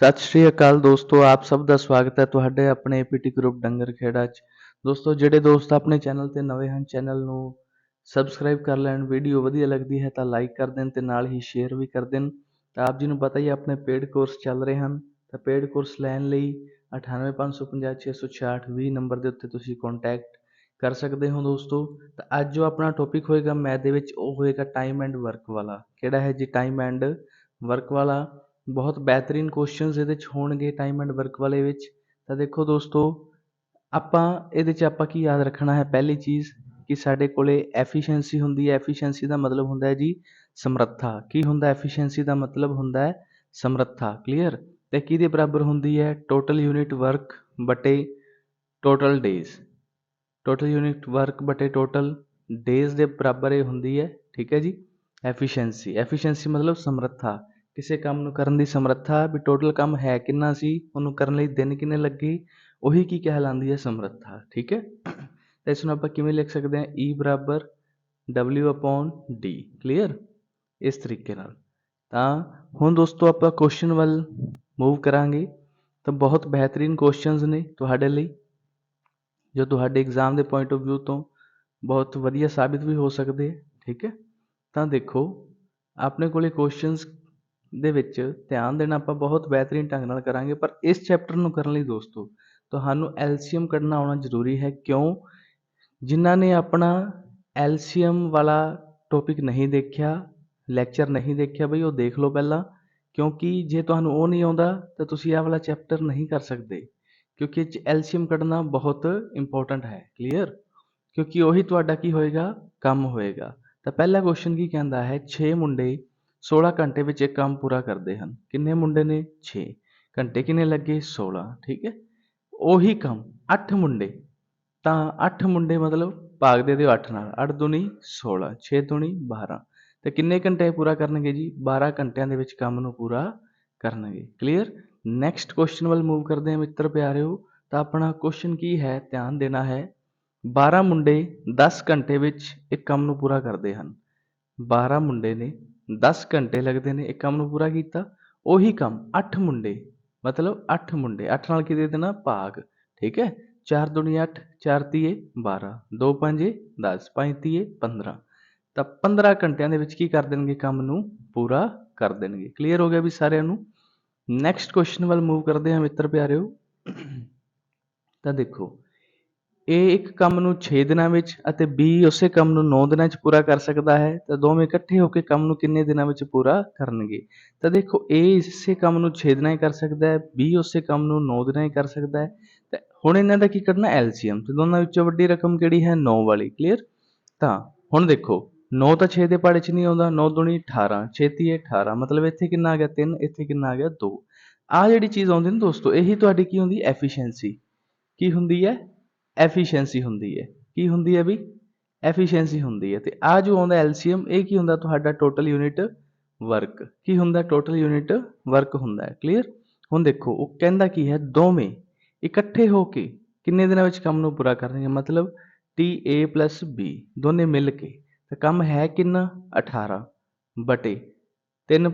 ਸਤਿ ਸ਼੍ਰੀ ਅਕਾਲ ਦੋਸਤੋ, ਆਪ ਸਭ ਦਾ ਸਵਾਗਤ ਹੈ ਤੁਹਾਡੇ ਆਪਣੇ ਪੀਟੀ ਗਰੁੱਪ ਡੰਗਰ ਖੇੜਾ 'ਚ। ਦੋਸਤੋ, ਜਿਹੜੇ ਦੋਸਤ ਆਪਣੇ ਚੈਨਲ ਤੇ ਨਵੇਂ ਹਨ, ਚੈਨਲ ਨੂੰ ਸਬਸਕ੍ਰਾਈਬ ਕਰ ਲੈਣ, ਵੀਡੀਓ ਵਧੀਆ ਲੱਗਦੀ ਹੈ ਤਾਂ ਲਾਈਕ ਕਰ ਦੇਣ ਤੇ ਨਾਲ ਹੀ ਸ਼ੇਅਰ ਵੀ ਕਰ ਦੇਣ। ਤਾਂ ਆਪ ਜੀ ਨੂੰ ਪਤਾ ਹੀ ਹੈ, ਆਪਣੇ ਪੇਡ ਕੋਰਸ ਚੱਲ ਰਹੇ ਹਨ। ਤਾਂ ਪੇਡ ਕੋਰਸ ਲੈਣ ਲਈ 9855566620 ਨੰਬਰ ਦੇ ਉੱਤੇ ਤੁਸੀਂ ਕੰਟੈਕਟ ਕਰ ਸਕਦੇ ਹੋ ਦੋਸਤੋ। ਤਾਂ ਅੱਜ ਜੋ ਆਪਣਾ ਟੌਪਿਕ ਹੋਏਗਾ ਮੈਥ ਦੇ ਵਿੱਚ ਉਹ ਹੋਏਗਾ ਟਾਈਮ ਐਂਡ ਵਰਕ ਵਾਲਾ। ਕਿਹੜਾ ਹੈ ਜੀ ਟਾਈਮ ਐਂਡ ਵਰਕ ਵਾਲਾ? ਬਹੁਤ ਬਿਹਤਰੀਨ ਕੁਐਸਚਨਸ ਇਹਦੇ 'ਚ ਹੋਣਗੇ ਟਾਈਮ ਐਂਡ ਵਰਕ ਵਾਲੇ ਵਿੱਚ। ਤਾਂ ਦੇਖੋ ਦੋਸਤੋ, ਆਪਾਂ ਇਹਦੇ 'ਚ ਆਪਾਂ ਕੀ ਯਾਦ ਰੱਖਣਾ ਹੈ? ਪਹਿਲੀ ਚੀਜ਼ ਕਿ ਸਾਡੇ ਕੋਲੇ ਐਫੀਸ਼ੀਐਂਸੀ ਹੁੰਦੀ ਹੈ। ਐਫੀਸ਼ੀਐਂਸੀ ਦਾ ਮਤਲਬ ਹੁੰਦਾ ਹੈ ਜੀ ਸਮਰੱਥਾ। ਕੀ ਹੁੰਦਾ ਐਫੀਸ਼ੀਐਂਸੀ ਦਾ ਮਤਲਬ ਹੁੰਦਾ ਹੈ ਸਮਰੱਥਾ। ਕਲੀਅਰ ਤੇ ਕਿਹਦੇ ਬਰਾਬਰ ਹੁੰਦੀ ਹੈ? Total unit work ਬਟੇ total days total unit work ਬਟੇ total days ਦੇ ਬਰਾਬਰ ਇਹ ਹੁੰਦੀ ਹੈ। ਠੀਕ ਹੈ ਜੀ? ਐਫੀਸ਼ੀਐਂਸੀ ਐਫੀਸ਼ੀਐਂਸੀ ਮਤਲਬ ਸਮਰੱਥਾ। ਕਿਸੇ ਕੰਮ ਨੂੰ ਕਰਨ ਦੀ ਸਮਰੱਥਾ ਵੀ ਟੋਟਲ ਕੰਮ ਹੈ ਕਿੰਨਾ ਸੀ, ਉਹਨੂੰ ਕਰਨ ਲਈ ਦਿਨ ਕਿੰਨੇ ਲੱਗੇ, ਉਹੀ ਕੀ ਕਹਿਲਾਉਂਦੀ ਹੈ ਸਮਰੱਥਾ, ਠੀਕ ਹੈ? ਤਾਂ ਇਸ ਨੂੰ ਆਪਾਂ ਕਿਵੇਂ ਲਿਖ ਸਕਦੇ ਹਾਂ? E ਬਰਾਬਰ W ਅਪੋਨ D ਕਲੀਅਰ ਇਸ ਤਰੀਕੇ ਨਾਲ। ਤਾਂ ਹੁਣ ਦੋਸਤੋ ਆਪਾਂ ਕੁਐਸਚਨ ਵੱਲ ਮੂਵ ਕਰਾਂਗੇ। ਤਾਂ ਬਹੁਤ ਬਿਹਤਰੀਨ ਕੁਐਸਚਨਸ ਨੇ ਤੁਹਾਡੇ ਲਈ, ਜੋ ਤੁਹਾਡੇ ਐਗਜ਼ਾਮ ਦੇ ਪੁਆਇੰਟ ਆਫ View ਤੋਂ ਬਹੁਤ ਵਧੀਆ ਸਾਬਿਤ ਵੀ ਹੋ ਸਕਦੇ, ਠੀਕ ਹੈ? ਤਾਂ ਦੇਖੋ, ਆਪਣੇ ਕੋਲੇ ਕੁਐਸਚਨਸ ਦੇ ਵਿੱਚ ਧਿਆਨ ਦੇਣਾ ਆਪਾਂ ਬਹੁਤ ਬਿਹਤਰੀਨ ਢੰਗ ਨਾਲ ਕਰਾਂਗੇ, ਪਰ ਇਸ ਚੈਪਟਰ ਨੂੰ ਕਰਨ ਲਈ ਦੋਸਤੋ, ਤੁਹਾਨੂੰ ਐਲਸੀਐਮ ਕੱਢਣਾ ਆਉਣਾ ਜ਼ਰੂਰੀ ਹੈ, ਕਿਉਂ? ਜਿਨ੍ਹਾਂ ਨੇ ਆਪਣਾ ਐਲਸੀਐਮ ਵਾਲਾ ਟੌਪਿਕ ਨਹੀਂ ਦੇਖਿਆ ਲੈਕਚਰ ਨਹੀਂ ਦੇਖਿਆ, ਬਈ ਉਹ ਦੇਖ ਲਓ ਪਹਿਲਾਂ, ਕਿਉਂਕਿ ਜੇ ਤੁਹਾਨੂੰ ਉਹ ਨਹੀਂ ਆਉਂਦਾ, ਤਾਂ ਤੁਸੀਂ ਇਹ ਵਾਲਾ ਚੈਪਟਰ ਨਹੀਂ ਕਰ ਸਕਦੇ, ਕਿਉਂਕਿ ਇਹ ਐਲਸੀਐਮ ਕੱਢਣਾ ਬਹੁਤ ਇੰਪੋਰਟੈਂਟ ਹੈ ਕਲੀਅਰ ਕਿਉਂਕਿ ਉਹੀ ਤੁਹਾਡਾ ਕੀ ਹੋਏਗਾ? ਕੰਮ ਹੋਏਗਾ। ਤਾਂ ਪਹਿਲਾ ਕੁਐਸਚਨ ਕੀ ਕਹਿੰਦਾ ਹੈ? 6 ਮੁੰਡੇ 16 ਘੰਟੇ ਵਿੱਚ ਇੱਕ ਕੰਮ ਪੂਰਾ ਕਰਦੇ ਹਨ। ਕਿੰਨੇ ਮੁੰਡੇ ਨੇ? 6 ਘੰਟੇ ਕਿੰਨੇ ਲੱਗੇ? 16 ਠੀਕ ਹੈ? ਉਹੀ ਕੰਮ। 8 ਮੁੰਡੇ। ਤਾਂ 8 ਮੁੰਡੇ ਮਤਲਬ ਭਾਗ ਦੇ ਦਿਓ 8 ਨਾਲ। 8 ਦੁਨੀ 16 6 ਦੁਨੀ 12 ਤੇ ਕਿੰਨੇ ਘੰਟੇ ਪੂਰਾ ਕਰਨਗੇ ਜੀ? 12 ਘੰਟਿਆਂ ਦੇ ਵਿੱਚ ਕੰਮ ਨੂੰ ਪੂਰਾ ਕਰਨਗੇ। ਕਲੀਅਰ ਨੈਕਸਟ ਕੁਐਸਚਨ ਵੱਲ ਮੂਵ ਕਰਦੇ ਹਾਂ ਮਿੱਤਰ ਪਿਆਰਿਓ। ਤਾਂ ਆਪਣਾ ਕੁਐਸਚਨ ਕੀ ਹੈ? ਧਿਆਨ ਦੇਣਾ ਹੈ। 12 ਮੁੰਡੇ 10 ਘੰਟੇ ਵਿੱਚ ਇੱਕ ਕੰਮ ਨੂੰ ਪੂਰਾ ਕਰਦੇ ਹਨ। 12 ਮੁੰਡੇ ਨੇ 10 ਘੰਟੇ ਲੱਗਦੇ ਨੇ, ਇੱਕ ਕੰਮ ਨੂੰ ਪੂਰਾ ਕੀਤਾ, ਉਹੀ ਕੰਮ 8 ਮੁੰਡੇ, ਮਤਲਬ 8 ਮੁੰਡੇ 8 ਨਾਲ ਕੀ ਦੇਣਾ? ਭਾਗ, ਠੀਕ ਹੈ? 4 ਦੁਨੀਆ 8 4 ਤੀਏ 12 2 ਪੰਜੇ 10 5 ਤੀਏ 15 ਤਾਂ 15 ਘੰਟਿਆਂ ਦੇ ਵਿੱਚ ਕੀ ਕਰ ਦੇਣਗੇ ਕੰਮ ਨੂੰ? ਪੂਰਾ ਕਰ ਦੇਣਗੇ। ਕਲੀਅਰ ਹੋ ਗਿਆ ਵੀ ਸਾਰਿਆਂ ਨੂੰ? ਨੈਕਸਟ ਕੁਐਸਚਨ ਵੱਲ ਮੂਵ ਕਰਦੇ ਹਾਂ ਮਿੱਤਰ ਪਿਆਰਿਓ। ਤਾਂ ਦੇਖੋ A ਇੱਕ ਕੰਮ ਨੂੰ 6 ਦਿਨਾਂ ਵਿੱਚ ਅਤੇ B ਉਸੇ ਕੰਮ ਨੂੰ 9 ਦਿਨਾਂ ਵਿੱਚ ਪੂਰਾ ਕਰ ਸਕਦਾ ਹੈ, ਤਾਂ ਦੋਵੇਂ ਇਕੱਠੇ ਹੋ ਕੇ ਕੰਮ ਨੂੰ ਕਿੰਨੇ ਦਿਨਾਂ ਵਿੱਚ ਪੂਰਾ ਕਰਨਗੇ? ਤਾਂ ਦੇਖੋ A ਇਸੇ ਕੰਮ ਨੂੰ 6 ਦਿਨਾਂ 'ਚ ਕਰ ਸਕਦਾ ਹੈ B ਉਸੇ ਕੰਮ ਨੂੰ 9 ਦਿਨਾਂ 'ਚ ਕਰ ਸਕਦਾ ਹੈ। ਤਾਂ ਹੁਣ ਇਹਨਾਂ ਦਾ ਕੀ ਕਰਨਾ? ਐਲਸੀਐਮ ਤੇ ਦੋਨਾਂ ਵਿੱਚੋਂ ਵੱਡੀ ਰਕਮ ਕਿਹੜੀ ਹੈ? 9 ਵਾਲੀ। ਕਲੀਅਰ? ਤਾਂ ਹੁਣ ਦੇਖੋ 9 ਤਾਂ 6 ਦੇ ਪਹਾੜੇ 'ਚ ਨਹੀਂ ਆਉਂਦਾ 9 ਦੁਣੀ 18 6 ਤੀਏ 18 ਮਤਲਬ ਇੱਥੇ ਕਿੰਨਾ ਆ ਗਿਆ? 3 ਇੱਥੇ ਕਿੰਨਾ ਆ ਗਿਆ? 2 ਆ ਜਿਹੜੀ ਚੀਜ਼ ਆਉਂਦੀ ਨਾ ਦੋਸਤੋ, ਇਹੀ ਤੁਹਾਡੀ ਕੀ ਹੁੰਦੀ? ਐਫੀਸ਼ੀਐਂਸੀ। ਕੀ ਹੁੰਦੀ ਹੈ? ਐਫੀਸ਼ੀਐਂਸੀ ਹੁੰਦੀ ਹੈ। ਕੀ ਹੁੰਦੀ ਹੈ ਵੀ? ਐਫੀਸ਼ੀਐਂਸੀ ਹੁੰਦੀ ਹੈ। ਤੇ ਆ ਜੋ ਆਉਂਦਾ ਐਲਸੀਐਮ ਇਹ ਕੀ ਹੁੰਦਾ? ਤੁਹਾਡਾ ਟੋਟਲ ਯੂਨਿਟ ਵਰਕ ਕੀ ਹੁੰਦਾ? ਟੋਟਲ ਯੂਨਿਟ ਵਰਕ ਹੁੰਦਾ ਹੈ। ਕਲੀਅਰ ਹੁਣ ਦੇਖੋ, ਉਹ ਕਹਿੰਦਾ ਕੀ ਹੈ? ਦੋਵੇਂ ਇਕੱਠੇ ਹੋ ਕੇ ਕਿੰਨੇ ਦਿਨਾਂ ਵਿੱਚ ਕੰਮ ਨੂੰ ਪੂਰਾ ਕਰਨਗੇ? ਮਤਲਬ TA B, ਦੋਨੇ ਮਿਲ ਕੇ। ਤਾਂ ਕੰਮ ਹੈ ਕਿੰਨਾ? 18 ਬਟੇ 3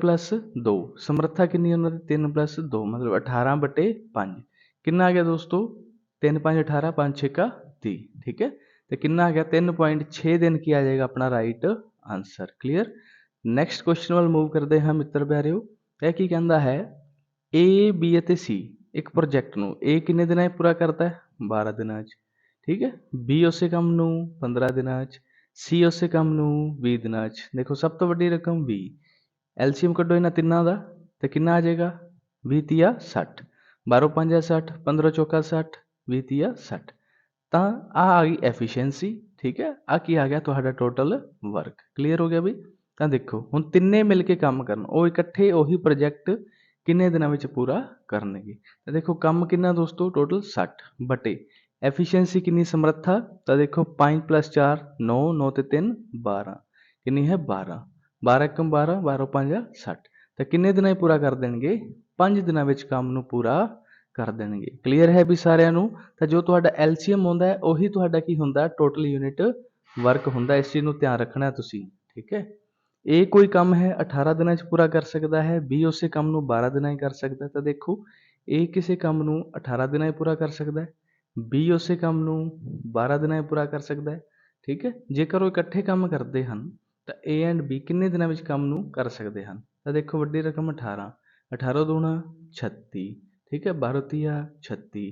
2 ਸਮਰੱਥਾ ਕਿੰਨੀ ਉਹਨਾਂ ਦੀ? 3 2 ਮਤਲਬ 18 ਬਟੇ 5 ਕਿੰਨਾ ਆ ਗਿਆ ਦੋਸਤੋ? 3 5 18 ਪੰਜ 6 ਕਾ 30 ਠੀਕ ਹੈ? ਤੇ ਕਿੰਨਾ ਆ ਗਿਆ? 3.6 ਦਿਨ ਕੀ ਆ ਜਾਏਗਾ ਆਪਣਾ right answer clear next question ਵੱਲ ਮੂਵ ਕਰਦੇ ਹਾਂ ਮਿੱਤਰ ਪਿਆਰਿਓ। ਇਹ ਕੀ ਕਹਿੰਦਾ ਹੈ? ਏ ਬੀ ਅਤੇ ਸੀ ਇੱਕ ਪ੍ਰੋਜੈਕਟ ਨੂੰ ਏ ਕਿੰਨੇ ਦਿਨਾਂ 'ਚ ਪੂਰਾ ਕਰਦਾ ਹੈ? 12 ਦਿਨਾਂ 'ਚ, ਠੀਕ ਹੈ? ਬੀ ਉਸੇ ਕੰਮ ਨੂੰ 15 ਦਿਨਾਂ 'ਚ ਸੀ ਉਸੇ ਕੰਮ ਨੂੰ 20 ਦਿਨਾਂ 'ਚ। ਦੇਖੋ, ਸਭ ਤੋਂ ਵੱਡੀ ਰਕਮ 20 ਐਲਸੀਐਮ ਕੱਢੋ ਇਹਨਾਂ ਤਿੰਨਾਂ ਦਾ, ਤੇ ਕਿੰਨਾ ਆ ਜਾਏਗਾ? 20 ਤੀਆ 60 12 5 60 15 ਚੌਕਾ 60 20 ਤੀਆ 60 ਤਾਂ ਆ ਆ ਗਈ ਐਫੀਸ਼ੀਐਂਸੀ ਠੀਕ ਹੈ? ਆ ਕੀ ਆ ਗਿਆ ਤੁਹਾਡਾ ਟੋਟਲ ਵਰਕ ਕਲੀਅਰ ਹੋ ਗਿਆ ਬਈ? ਤਾਂ ਦੇਖੋ, ਹੁਣ ਤਿੰਨੇ ਮਿਲ ਕੇ ਕੰਮ ਕਰਨ, ਉਹ ਇਕੱਠੇ ਉਹੀ ਪ੍ਰੋਜੈਕਟ ਕਿੰਨੇ ਦਿਨਾਂ ਵਿੱਚ ਪੂਰਾ ਕਰਨਗੇ? ਤਾਂ ਦੇਖੋ, ਕੰਮ ਕਿੰਨਾ ਦੋਸਤੋ? ਟੋਟਲ 60 ਬਟੇ। ਐਫੀਸ਼ੀਐਂਸੀ ਕਿੰਨੀ ਸਮਰੱਥਾ? ਤਾਂ ਦੇਖੋ 5 4 9 9 ਤੇ 3 12 ਕਿੰਨੀ ਹੈ? 12 12 ਕਮ 12 12 5 60 ਤਾਂ ਕਿੰਨੇ ਦਿਨਾਂ 'ਚ ਪੂਰਾ ਕਰ ਦੇਣਗੇ? 5 ਦਿਨਾਂ ਵਿੱਚ ਕੰਮ ਨੂੰ ਪੂਰਾ ਕਰ ਦੇਣਗੇ। ਕਲੀਅਰ ਹੈ ਵੀ ਸਾਰਿਆਂ ਨੂੰ? ਤਾਂ ਜੋ ਤੁਹਾਡਾ ਐਲਸੀਐਮ ਹੁੰਦਾ ਹੈ, ਉਹੀ ਤੁਹਾਡਾ ਕੀ ਹੁੰਦਾ? ਟੋਟਲ ਯੂਨਿਟ ਵਰਕ ਹੁੰਦਾ ਇਸ ਚੀਜ਼ ਨੂੰ ਧਿਆਨ ਰੱਖਣਾ ਤੁਸੀਂ, ਠੀਕ ਹੈ? A ਕੋਈ ਕੰਮ ਹੈ 18 ਦਿਨਾਂ 'ਚ ਪੂਰਾ ਕਰ ਸਕਦਾ ਹੈ। B ਉਸੇ ਕੰਮ ਨੂੰ 12 ਦਿਨਾਂ 'ਚ ਕਰ ਸਕਦਾ ਤਾਂ ਦੇਖੋ, A ਕਿਸੇ ਕੰਮ ਨੂੰ 18 ਦਿਨਾਂ 'ਚ ਪੂਰਾ ਕਰ ਸਕਦਾ ਹੈ। B ਉਸੇ ਕੰਮ ਨੂੰ 12 ਦਿਨਾਂ 'ਚ ਪੂਰਾ ਕਰ ਸਕਦਾ ਹੈ। ਠੀਕ ਹੈ? ਜੇਕਰ ਉਹ ਇਕੱਠੇ ਕੰਮ ਕਰਦੇ ਹਨ, ਤਾਂ ਏ ਐਂਡ ਬੀ ਕਿੰਨੇ ਦਿਨਾਂ ਵਿੱਚ ਕੰਮ ਨੂੰ ਕਰ ਸਕਦੇ ਹਨ? ਤਾਂ ਦੇਖੋ, ਵੱਡੀ ਰਕਮ 18 18 ਦੂਣਾ 36 ਠੀਕ ਹੈ 12 ਤੀਆ 36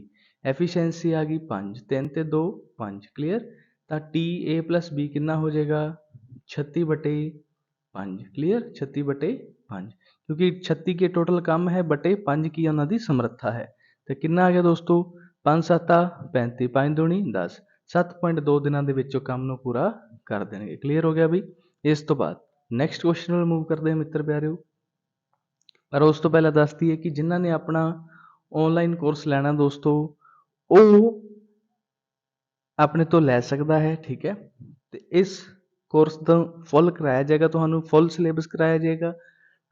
ਐਫੀਸ਼ੀਐਂਸੀ ਆ ਗਈ 5 3 ਤੇ 2 5 ਕਲੀਅਰ ਤਾਂ ਟੀ ਏ ਪਲੱਸ ਬੀ ਕਿੰਨਾ ਹੋ ਜਾਏਗਾ? 36 ਬਟੇ 5 ਕਲੀਅਰ 36 ਬਟੇ 5 ਕਿਉਂਕਿ 36 ਕੇ ਟੋਟਲ ਕੰਮ ਹੈ, ਬਟੇ 5 ਕੀ ਉਹਨਾਂ ਦੀ ਸਮਰੱਥਾ ਹੈ। ਤੇ ਕਿੰਨਾ ਆ ਗਿਆ ਦੋਸਤੋ? 5 7 35 5 ਦੂਣੀ 10 7.2 ਦਿਨਾਂ ਦੇ ਵਿੱਚ ਉਹ ਕੰਮ ਨੂੰ ਪੂਰਾ ਕਰ ਦੇਣਗੇ ਕਲੀਅਰ ਹੋ ਗਿਆ ਬਈ? ਇਸ ਤੋਂ ਬਾਅਦ ਨੈਕਸਟ ਕੁਐਸਚਨ ਵੱਲ ਮੂਵ ਕਰਦੇ ਹਾਂ ਮਿੱਤਰ ਪਿਆਰਿਓ। ਪਰ ਉਸ ਤੋਂ ਪਹਿਲਾਂ ਦੱਸ ਦਈਏ ਕਿ ਜਿਨ੍ਹਾਂ ਨੇ ਆਪਣਾ ਆਨਲਾਈਨ ਕੋਰਸ ਲੈਣਾ ਦੋਸਤੋ, ਉਹ ਆਪਣੇ ਤੋਂ ਲੈ ਸਕਦਾ ਹੈ, ਠੀਕ ਹੈ? ਤੇ ਇਸ ਕੋਰਸ ਦਾ ਫੁੱਲ ਕਰਾਇਆ ਜਾਏਗਾ, ਤੁਹਾਨੂੰ ਫੁੱਲ ਸਿਲੇਬਸ ਕਰਾਇਆ ਜਾਏਗਾ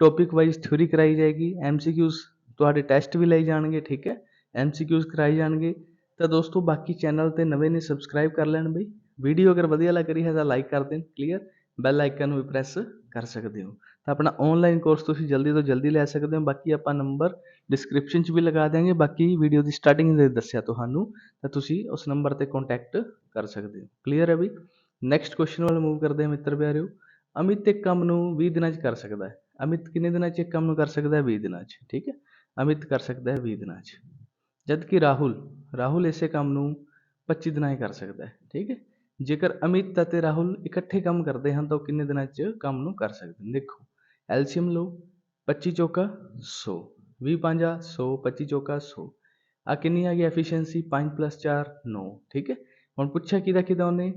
ਟੌਪਿਕ ਵਾਈਜ਼ ਥਿਊਰੀ ਕਰਾਈ ਜਾਏਗੀ ਐਮਸੀਕਿਊਜ਼ ਤੁਹਾਡੇ ਟੈਸਟ ਵੀ ਲਏ ਜਾਣਗੇ, ਠੀਕ ਹੈ? ਐਮਸੀਕਿਊਜ਼ ਕਰਾਏ ਜਾਣਗੇ, ਤਾਂ ਦੋਸਤੋ ਬਾਕੀ ਚੈਨਲ ਤੇ ਨਵੇਂ ਨੇ ਸਬਸਕ੍ਰਾਈਬ ਕਰ ਲੈਣ ਬਈ। ਵੀਡੀਓ ਅਗਰ ਵਧੀਆ ਲੱਗ ਰਹੀ ਹੈ ਤਾਂ ਲਾਈਕ ਕਰ ਦੇਣ ਕਲੀਅਰ ਬੈਲ ਆਈਕਨ ਨੂੰ ਵੀ ਪ੍ਰੈਸ ਕਰ ਸਕਦੇ ਹੋ। ਤਾਂ ਆਪਣਾ ਔਨਲਾਈਨ ਕੋਰਸ ਤੁਸੀਂ ਜਲਦੀ ਤੋਂ ਜਲਦੀ ਲੈ ਸਕਦੇ ਹੋ। ਬਾਕੀ ਆਪਾਂ ਨੰਬਰ ਡਿਸਕ੍ਰਿਪਸ਼ਨ 'ਚ ਵੀ ਲਗਾ ਦਿਆਂਗੇ। ਬਾਕੀ ਵੀਡੀਓ ਦੀ ਸਟਾਰਟਿੰਗ ਦੇ ਦੱਸਿਆ ਤੁਹਾਨੂੰ, ਤਾਂ ਤੁਸੀਂ ਉਸ ਨੰਬਰ ਤੇ ਕੰਟੈਕਟ ਕਰ ਸਕਦੇ ਹੋ। ਕਲੀਅਰ ਹੈ ਵੀ? ਨੈਕਸਟ ਕੁਐਸਚਨ ਵੱਲ ਮੂਵ ਕਰਦੇ ਹਾਂ ਮਿੱਤਰ ਪਿਆਰਿਓ। ਅਮਿਤ ਇੱਕ ਕੰਮ ਨੂੰ 20 ਦਿਨਾਂ 'ਚ ਕਰ ਸਕਦਾ ਹੈ। ਅਮਿਤ ਕਿੰਨੇ ਦਿਨਾਂ 'ਚ ਇੱਕ ਕੰਮ ਨੂੰ ਕਰ ਸਕਦਾ ਹੈ? 20 ਦਿਨਾਂ 'ਚ, ਠੀਕ ਹੈ? ਅਮਿਤ ਕਰ ਸਕਦਾ ਹੈ 20 ਦਿਨਾਂ 'ਚ। ਜਦ ਕਿ ਰਾਹੁਲ ਰਾਹੁਲ ਇਸੇ ਕੰਮ ਨੂੰ 25 ਦਿਨਾਂ 'ਚ ਕਰ ਸਕਦਾ ਹੈ, ਠੀਕ ਹੈ? ਜੇਕਰ ਅਮਿਤ ਅਤੇ ਰਾਹੁਲ ਇਕੱਠੇ ਕੰਮ ਕਰਦੇ ਹਨ, ਤਾਂ ਉਹ ਕਿੰਨੇ ਦਿਨਾਂ 'ਚ ਕੰਮ ਨੂੰ ਕਰ ਸਕਦੇ ਨੇ? ਦੇਖੋ ਐਲਸੀਐਮ ਲਓ 25 ਚੌਕਾ 100 20 ਪੰਜਾ 100 25 ਚੌਕਾ 100 ਆ ਕਿੰਨੀ ਆ ਗਈ ਐਫੀਸ਼ੀਐਂਸੀ 5 4 9 ਠੀਕ ਹੈ? ਹੁਣ ਪੁੱਛਿਆ ਕਿਹਦਾ ਕਿਹਦਾ ਉਹਨੇ?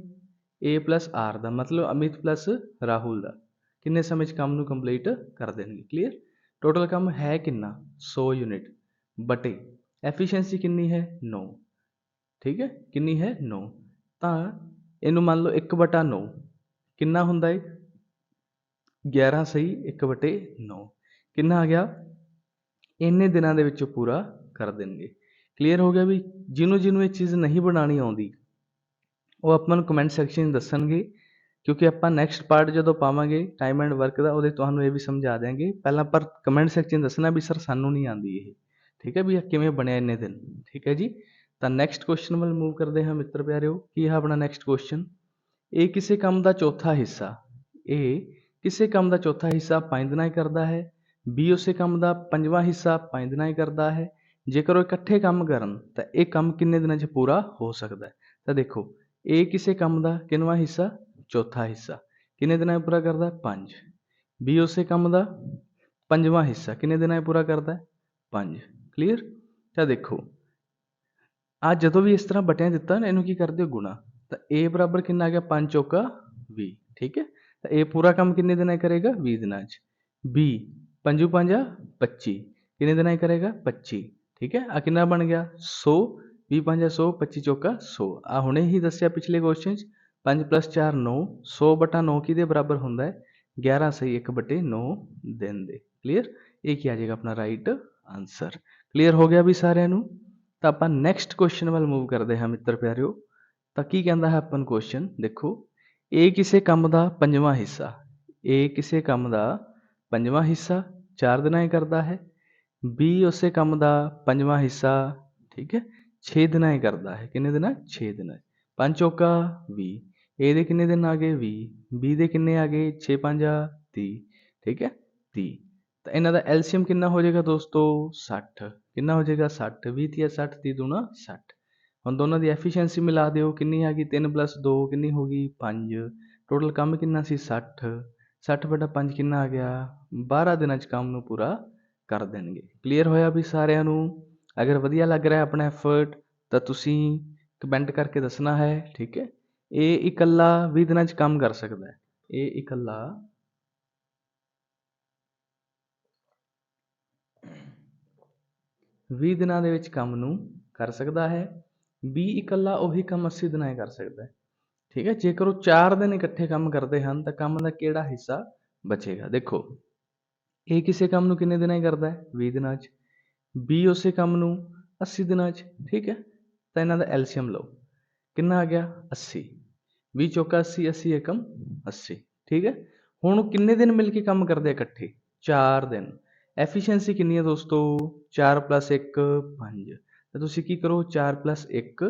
A R ਦਾ, ਮਤਲਬ ਅਮਿਤ ਪਲੱਸ ਰਾਹੁਲ ਦਾ। ਕਿੰਨੇ ਸਮੇਂ 'ਚ ਕੰਮ ਨੂੰ ਕੰਪਲੀਟ ਕਰ ਦੇਣਗੇ? ਕਲੀਅਰ ਟੋਟਲ ਕੰਮ ਹੈ ਕਿੰਨਾ? 100 ਯੂਨਿਟ ਬਟੇ ਐਫੀਸ਼ੀਐਂਸੀ ਕਿੰਨੀ ਹੈ? 9 ਠੀਕ ਹੈ? ਕਿੰਨੀ ਹੈ? 9 ਤਾਂ ਇਹਨੂੰ ਮੰਨ ਲਓ 1 ਬਟਾ 9 ਕਿੰਨਾ ਹੁੰਦਾ ਏ? 11 ਸਹੀ 1 ਬਟੇ 9 ਕਿੰਨਾ ਆ ਗਿਆ? ਇੰਨੇ ਦਿਨਾਂ ਦੇ ਵਿੱਚ ਉਹ ਪੂਰਾ ਕਰ ਦੇਣਗੇ। ਕਲੀਅਰ ਹੋ ਗਿਆ ਵੀ ਜਿਹਨੂੰ ਜਿਹਨੂੰ ਇਹ ਚੀਜ਼ ਨਹੀਂ ਬਣਾਉਣੀ ਆਉਂਦੀ, ਉਹ ਆਪਾਂ ਨੂੰ ਕਮੈਂਟ ਸੈਕਸ਼ਨ 'ਚ ਦੱਸਣਗੇ, ਕਿਉਂਕਿ ਆਪਾਂ ਨੈਕਸਟ ਪਾਰਟ ਜਦੋਂ ਪਾਵਾਂਗੇ ਟਾਈਮ ਐਂਡ ਵਰਕ ਦਾ, ਉਹਦੇ ਤੁਹਾਨੂੰ ਇਹ ਵੀ ਸਮਝਾ ਦਿਆਂਗੇ। ਪਹਿਲਾਂ ਪਰ ਕਮੈਂਟ ਸੈਕਸ਼ਨ ਦੱਸਣਾ ਵੀ ਸਰ ਸਾਨੂੰ ਨਹੀਂ ਆਉਂਦੀ ਇਹ। ਠੀਕ ਹੈ ਵੀ ਇਹ ਕਿਵੇਂ ਬਣਿਆ ਇੰਨੇ ਦਿਨ? ਠੀਕ ਹੈ ਜੀ? ਤਾਂ ਨੈਕਸਟ ਕੁਐਸਚਨ ਵੱਲ ਮੂਵ ਕਰਦੇ ਹਾਂ ਮਿੱਤਰ ਪਿਆਰਿਓ। ਕੀ ਹੈ ਆਪਣਾ ਨੈਕਸਟ ਕੁਐਸਚਨ ਇਹ ਕਿਸੇ ਕੰਮ ਦਾ ਚੌਥਾ ਹਿੱਸਾ। ਇਹ ਕਿਸੇ ਕੰਮ ਦਾ ਚੌਥਾ ਹਿੱਸਾ ਪੰਜ ਦਿਨਾਂ 'ਚ ਕਰਦਾ ਹੈ, ਬੀ ਉਸੇ ਕੰਮ ਦਾ ਪੰਜਵਾਂ ਹਿੱਸਾ ਪੰਜ ਦਿਨਾਂ 'ਚ ਕਰਦਾ ਹੈ। ਜੇਕਰ ਉਹ ਇਕੱਠੇ ਕੰਮ ਕਰਨ, ਤਾਂ ਇਹ ਕੰਮ ਕਿੰਨੇ ਦਿਨਾਂ 'ਚ ਪੂਰਾ ਹੋ ਸਕਦਾ ਹੈ? ਤਾਂ ਦੇਖੋ ਏ ਕਿਸੇ ਕੰਮ ਦਾ ਕਿੰਨਵਾਂ ਹਿੱਸਾ? ਚੌਥਾ ਹਿੱਸਾ। ਕਿੰਨੇ ਦਿਨਾਂ 'ਚ ਪੂਰਾ ਕਰਦਾ? 5 B ਉਸੇ ਕੰਮ ਦਾ ਪੰਜਵਾਂ ਹਿੱਸਾ ਕਿੰਨੇ ਦਿਨਾਂ 'ਚ ਪੂਰਾ ਕਰਦਾ ਪੰਜ। ਕਲੀਅਰ? ਤਾਂ ਦੇਖੋ ਆ ਜਦੋਂ ਵੀ ਇਸ ਤਰ੍ਹਾਂ ਬਟਿਆਂ ਦਿੱਤਾ ਨਾ, ਇਹਨੂੰ ਕੀ ਕਰਦੇ ਹੋ ਗੁਣਾ। ਤਾਂ A ਬਰਾਬਰ ਕਿੰਨਾ ਆ ਗਿਆ? 5 ਚੌਕਾ 20 ਠੀਕ ਹੈ? ਤਾਂ ਇਹ ਪੂਰਾ ਕੰਮ ਕਿੰਨੇ ਦਿਨਾਂ ਕਰੇਗਾ? 20 ਦਿਨਾਂ 'ਚ। B ਪੰਜੂ ਪੰਜਾ 25 ਕਿੰਨੇ ਦਿਨਾਂ ਕਰੇਗਾ? 25 ਠੀਕ ਹੈ? ਆ ਕਿੰਨਾ ਬਣ ਗਿਆ? 100 20 ਪੰਜਾ 100 25 ਚੌਕਾ 100 ਆ ਹੁਣੇ ਹੀ ਦੱਸਿਆ ਪਿਛਲੇ ਕੁਐਸਚਨ 'ਚ। 5 4 9 100 ਬਟਾ 9 ਕਿਹਦੇ ਬਰਾਬਰ ਹੁੰਦਾ ਹੈ? 11 ਸਹੀ 1 ਬਟੇ 9 ਦਿਨ ਦੇ। ਕਲੀਅਰ ਇਹ ਕੀ ਆ ਜਾਏਗਾ ਆਪਣਾ ਰਾਈਟ ਆਨਸਰ ਕਲੀਅਰ ਹੋ ਗਿਆ ਵੀ ਸਾਰਿਆਂ ਨੂੰ? ਤਾਂ ਆਪਾਂ ਨੈਕਸਟ ਕੁਐਸਚਨ ਵੱਲ ਮੂਵ ਕਰਦੇ ਹਾਂ ਮਿੱਤਰ ਪਿਆਰਿਓ। ਤਾਂ ਕੀ ਕਹਿੰਦਾ ਹੈ ਆਪਾਂ ਨੂੰ ਕੁਐਸਚਨ ਦੇਖੋ। ਇਹ ਕਿਸੇ ਕੰਮ ਦਾ ਪੰਜਵਾਂ ਹਿੱਸਾ ਇਹ ਕਿਸੇ ਕੰਮ ਦਾ ਪੰਜਵਾਂ ਹਿੱਸਾ 4 ਦਿਨਾਂ 'ਚ ਕਰਦਾ ਹੈ B ਉਸੇ ਕੰਮ ਦਾ ਪੰਜਵਾਂ ਹਿੱਸਾ ਠੀਕ ਹੈ 6 ਦਿਨਾਂ 'ਚ ਕਰਦਾ ਹੈ ਕਿੰਨੇ ਦਿਨਾਂ 6 ਦਿਨਾਂ 'ਚ ਪੰਜ ਚੌਕਾ 20 A ਦੇ ਕਿੰਨੇ ਦਿਨ ਆ ਗਏ 20 B ਦੇ ਕਿੰਨੇ ਆ ਗਏ 6 ਪੰਜਾ 30 ਠੀਕ ਹੈ 30 ਤਾਂ ਇਹਨਾਂ ਦਾ ਐਲਸੀਐਮ ਕਿੰਨਾ ਹੋ ਜਾਏਗਾ ਦੋਸਤੋ 60 ਕਿੰਨਾ ਹੋ ਜਾਏਗਾ 60 20 ਤੀਆ 60 30 ਦੂਣਾ 60 ਹੁਣ ਦੋਨਾਂ ਦੀ ਐਫੀਸ਼ੀਐਂਸੀ ਮਿਲਾ ਦਿਓ, ਕਿੰਨੀ ਆ ਗਈ 3 2 ਕਿੰਨੀ ਹੋ ਗਈ 5 ਟੋਟਲ ਕੰਮ ਕਿੰਨਾ ਸੀ? 60 60 ਬਟਾ 5 ਕਿੰਨਾ ਆ ਗਿਆ? 12 ਦਿਨਾਂ 'ਚ ਕੰਮ ਨੂੰ ਪੂਰਾ ਕਰ ਦੇਣਗੇ। ਕਲੀਅਰ ਹੋਇਆ ਵੀ ਸਾਰਿਆਂ ਨੂੰ? ਅਗਰ ਵਧੀਆ ਲੱਗ ਰਿਹਾ ਆਪਣਾ ਐਫਰਟ ਤਾਂ ਤੁਸੀਂ ਕਮੈਂਟ ਕਰਕੇ ਦੱਸਣਾ ਹੈ, ਠੀਕ ਹੈ? ਇਹ ਇਕੱਲਾ 20 ਦਿਨਾਂ 'ਚ ਕੰਮ ਕਰ ਸਕਦਾ ਹੈ। ਇਹ ਇਕੱਲਾ ਵੀਹ ਦਿਨਾਂ ਦੇ ਵਿੱਚ ਕੰਮ ਨੂੰ ਕਰ ਸਕਦਾ ਹੈ। B ਇਕੱਲਾ ਉਹੀ ਕੰਮ 80 ਦਿਨਾਂ 'ਚ ਕਰ ਸਕਦਾ ਹੈ। ਠੀਕ ਹੈ, ਜੇਕਰ ਉਹ 4 ਦਿਨ ਇਕੱਠੇ ਕੰਮ ਕਰਦੇ ਹਨ, ਤਾਂ ਕੰਮ ਦਾ ਕਿਹੜਾ ਹਿੱਸਾ ਬਚੇਗਾ? ਦੇਖੋ A ਕਿਸੇ ਕੰਮ ਨੂੰ ਕਿੰਨੇ ਦਿਨਾਂ 'ਚ ਕਰਦਾ ਹੈ? 20 ਦਿਨਾਂ 'ਚ। B ਉਸੇ ਕੰਮ ਨੂੰ 80 ਦਿਨਾਂ 'ਚ। ਠੀਕ ਹੈ, ਤਾਂ ਇਹਨਾਂ ਦਾ ਐਲਸੀਐਮ ਲਓ। ਕਿੰਨਾ ਆ ਗਿਆ? 80 20 ਚੌਕਾ 80 80 ਏਕਮ 80 ਠੀਕ ਹੈ, ਹੁਣ ਉਹ ਕਿੰਨੇ ਦਿਨ ਮਿਲ ਕੇ ਕੰਮ ਕਰਦੇ ਇਕੱਠੇ? 4 ਦਿਨ। ਐਫੀਸ਼ੀਐਂਸੀ ਕਿੰਨੀ ਹੈ ਦੋਸਤੋ? 4 1 5 ਤਾਂ ਤੁਸੀਂ ਕੀ ਕਰੋ? 4 1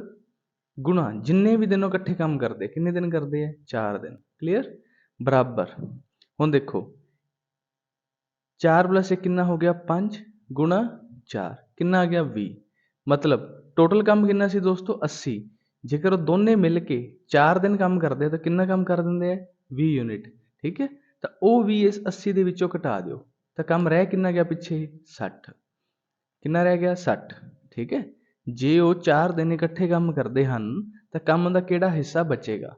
ਗੁਣਾ, ਜਿੰਨੇ ਵੀ ਦਿਨ ਉਹ ਇਕੱਠੇ ਕੰਮ ਕਰਦੇ, ਕਿੰਨੇ ਦਿਨ ਕਰਦੇ ਆ? 4 ਦਿਨ। ਕਲੀਅਰ ਬਰਾਬਰ। ਹੁਣ ਦੇਖੋ। 4 1 ਕਿੰਨਾ ਹੋ ਗਿਆ? 5 ਗੁਣਾ 4 ਕਿੰਨਾ ਆ ਗਿਆ? 20 ਮਤਲਬ ਟੋਟਲ ਕੰਮ ਕਿੰਨਾ ਸੀ ਦੋਸਤੋ? 80 ਜੇਕਰ ਉਹ ਦੋਨੇ ਮਿਲ ਕੇ 4 ਦਿਨ ਕੰਮ ਕਰਦੇ ਤਾਂ ਕਿੰਨਾ ਕੰਮ ਕਰ ਦਿੰਦੇ ਆ? 20 ਯੂਨਿਟ ਠੀਕ ਹੈ? ਤਾਂ ਉਹ 20 ਇਸ 80 ਦੇ ਵਿੱਚੋਂ ਘਟਾ ਦਿਓ। ਤਾਂ ਕੰਮ ਰਹਿ ਕਿੰਨਾ ਗਿਆ ਪਿੱਛੇ? 60 ਕਿੰਨਾ ਰਹਿ ਗਿਆ? 60 ਠੀਕ ਹੈ? ਜੇ ਉਹ 4 ਦਿਨ ਇਕੱਠੇ ਕੰਮ ਕਰਦੇ ਹਨ, ਤਾਂ ਕੰਮ ਦਾ ਕਿਹੜਾ ਹਿੱਸਾ ਬਚੇਗਾ?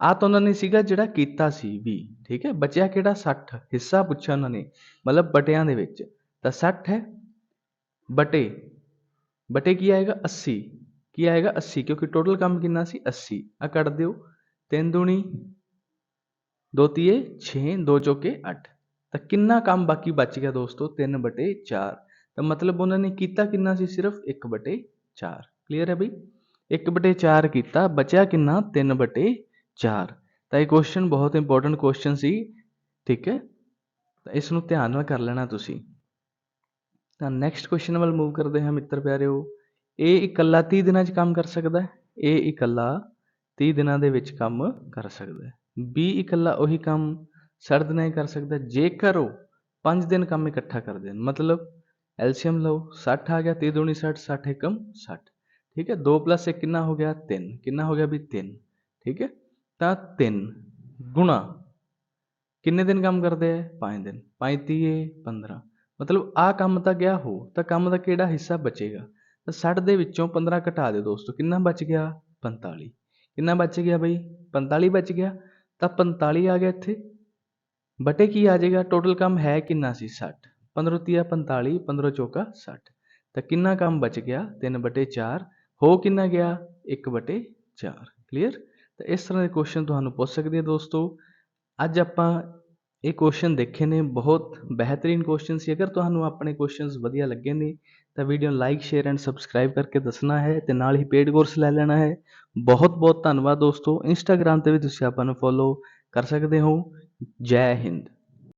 ਆ ਤਾਂ ਉਹਨਾਂ ਨੇ ਸੀਗਾ ਜਿਹੜਾ ਕੀਤਾ ਸੀ 20 ਠੀਕ ਹੈ? ਬਚਿਆ ਕਿਹੜਾ? 60 ਹਿੱਸਾ ਪੁੱਛਿਆ ਉਹਨਾਂ ਨੇ, ਮਤਲਬ ਬਟਿਆਂ ਦੇ ਵਿੱਚ। ਤਾਂ 60 ਹੈ? ਬਟੇ। ਬਟੇ ਕੀ ਆਏਗਾ? 80 ਕੀ ਆਏਗਾ? 80 ਕਿਉਂਕਿ ਟੋਟਲ ਕੰਮ ਕਿੰਨਾ ਸੀ? 80 ਆ ਕੱਢ ਦਿਓ। 3 ਦੂਣੀ 2 ਤੀਏ 6 2 ਚੋਕੇ 8 ਤਾਂ ਕਿੰਨਾ ਕੰਮ ਬਾਕੀ ਬਚ ਗਿਆ ਦੋਸਤੋ? 3 ਬਟੇ 4 ਤਾਂ ਮਤਲਬ ਉਹਨਾਂ ਨੇ ਕੀਤਾ ਕਿੰਨਾ ਸੀ? ਸਿਰਫ 1 ਬਟੇ 4 ਕਲੀਅਰ ਹੈ ਬਈ? 1 ਬਟੇ 4 ਕੀਤਾ, ਬਚਿਆ ਕਿੰਨਾ? 3 ਬਟੇ 4 ਤਾਂ ਇਹ ਕੁਐਸਚਨ ਬਹੁਤ ਇੰਪੋਰਟੈਂਟ ਕੁਐਸਚਨ ਸੀ। ਠੀਕ ਹੈ? ਤਾਂ ਇਸ ਨੂੰ ਧਿਆਨ ਨਾਲ ਕਰ ਲੈਣਾ ਤੁਸੀਂ। ਤਾਂ ਨੈਕਸਟ ਕੁਐਸਚਨ ਵੱਲ ਮੂਵ ਕਰਦੇ ਹਾਂ ਮਿੱਤਰ ਪਿਆਰਿਓ। ਇਹ ਇਕੱਲਾ 30 ਦਿਨਾਂ 'ਚ ਕੰਮ ਕਰ ਸਕਦਾ ਹੈ? ਇਹ ਇਕੱਲਾ 30 ਦਿਨਾਂ ਦੇ ਵਿੱਚ ਕੰਮ ਕਰ ਸਕਦਾ ਹੈ। B ਇਕੱਲਾ ਉਹੀ ਕੰਮ 60 ਦਿਨਾਂ 'ਚ ਕਰ ਸਕਦਾ ਜੇਕਰ ਉਹ 5 ਦਿਨ ਕੰਮ ਇਕੱਠਾ ਕਰਦੇ ਹਨ ਮਤਲਬ ਐਲਸੀਐਮ ਲਓ 60 ਆ ਗਿਆ 30 ਦੂਣੀ 60 60 ਏਕਮ 60 ਠੀਕ ਹੈ 2 1 ਕਿੰਨਾ ਹੋ ਗਿਆ? 3 ਕਿੰਨਾ ਹੋ ਗਿਆ ਵੀ 3 ਠੀਕ ਹੈ, ਤਾਂ 3 ਗੁਣਾ ਕਿੰਨੇ ਦਿਨ ਕੰਮ ਕਰਦੇ ਆ? 5 ਦਿਨ। 5 ਤੀਏ 15 ਮਤਲਬ ਆ ਕੰਮ ਤਾਂ ਗਿਆ ਹੋ ਤਾਂ ਕੰਮ ਦਾ ਕਿਹੜਾ ਹਿੱਸਾ ਬਚੇਗਾ? ਤਾਂ 60 ਦੇ ਵਿੱਚੋਂ 15 ਘਟਾ ਦਿਓ ਦੋਸਤੋ, ਕਿੰਨਾ ਬਚ ਗਿਆ? 45 ਕਿੰਨਾ ਬਚ ਗਿਆ ਬਈ? 45 ਬਚ ਗਿਆ। ਤਾਂ 45 ਆ ਗਿਆ ਇੱਥੇ। ਬਟੇ ਕੀ ਆ ਜਾਏਗਾ? ਟੋਟਲ ਕੰਮ ਹੈ ਕਿੰਨਾ ਸੀ? 60 15 ਤੀਆ 45 15 ਚੌਕਾ 60 ਤਾਂ ਕਿੰਨਾ ਕੰਮ ਬਚ ਗਿਆ? 3 ਬਟੇ 4 ਹੋ ਕਿੰਨਾ ਗਿਆ? 1 ਬਟੇ 4 ਕਲੀਅਰ ਤਾਂ ਇਸ ਤਰ੍ਹਾਂ ਦੇ ਕੁਐਸਚਨ ਤੁਹਾਨੂੰ ਪੁੱਛ ਸਕਦੇ ਆ ਦੋਸਤੋ। ਅੱਜ ਆਪਾਂ ਇਹ ਕੁਐਸਚਨ ਦੇਖੇ ਨੇ, ਬਹੁਤ ਬਿਹਤਰੀਨ ਕੁਐਸਚਨ ਸੀ। ਅਗਰ ਤੁਹਾਨੂੰ ਆਪਣੇ ਕੁਐਸਚਨਸ ਵਧੀਆ ਲੱਗੇ ਨੇ, ਤਾਂ ਵੀਡੀਓ ਨੂੰ ਲਾਈਕ ਸ਼ੇਅਰ ਐਂਡ ਸਬਸਕ੍ਰਾਈਬ ਕਰਕੇ ਦੱਸਣਾ ਹੈ ਤੇ ਨਾਲ ਹੀ ਪੇਡ ਕੋਰਸ ਲੈ ਲੈਣਾ ਹੈ। ਬਹੁਤ ਬਹੁਤ ਧੰਨਵਾਦ ਦੋਸਤੋ। ਇੰਸਟਾਗ੍ਰam ਤੇ ਵੀ ਤੁਸੀਂ ਆਪਾਂ ਨੂੰ ਫੋਲੋ ਕਰ ਸਕਦੇ ਹੋ। ਜੈ ਹਿੰਦ।